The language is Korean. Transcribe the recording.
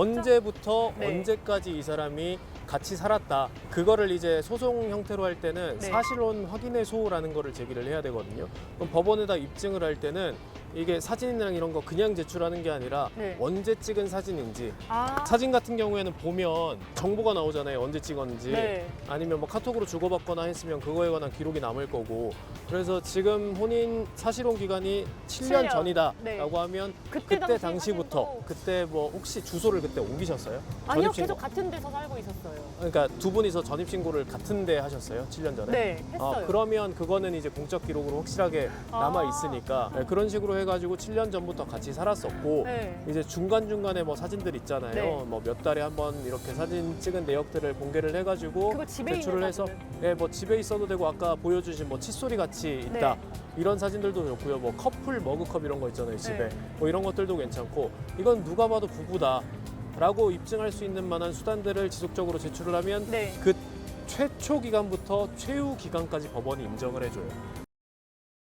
언제부터 네. 언제까지 이 사람이 같이 살았다. 그거를 이제 소송 형태로 할 때는 네. 사실혼 확인의 소라는 거를 제기를 해야 되거든요. 그럼 법원에다 입증을 할 때는 이게 사진이랑 이런 거 그냥 제출하는 게 아니라 네. 언제 찍은 사진인지 아, 사진 같은 경우에는 보면 정보가 나오잖아요. 언제 찍었는지. 네. 아니면 뭐 카톡으로 주고받거나 했으면 그거에 관한 기록이 남을 거고 그래서 지금 혼인 사실혼 기간이 7년, 7년. 전이다라고 네. 하면 그때, 그때 당시 당시부터 사진도- 그때 뭐 혹시 주소를 그때 옮기셨어요? 아니요 전입신고. 계속 같은 데서 살고 있었어요. 그러니까 두 분이서 전입 신고를 같은 데 하셨어요? 7년 전에? 네 했어요. 아, 그러면 그거는 이제 공적 기록으로 확실하게 남아 아. 있으니까 네, 그런 식으로 해가지고 7년 전부터 같이 살았었고 네. 이제 중간 중간에 뭐 사진들 있잖아요. 네. 뭐 몇 달에 한 번 이렇게 사진 찍은 내역들을 공개를 해가지고 그거 집에 제출을 있는 해서 사진은? 예, 뭐 집에 있어도 되고 아까 보여주신 뭐 칫솔이 같이 있다 네. 이런 사진들도 좋고요. 뭐 커플 머그컵 이런 거 있잖아요 집에 네. 뭐 이런 것들도 괜찮고 이건 누가 봐도 부부다. 라고 입증할 수 있는 만한 수단들을 지속적으로 제출을 하면 네. 그 최초 기간부터 최후 기간까지 법원이 인정을 해줘요.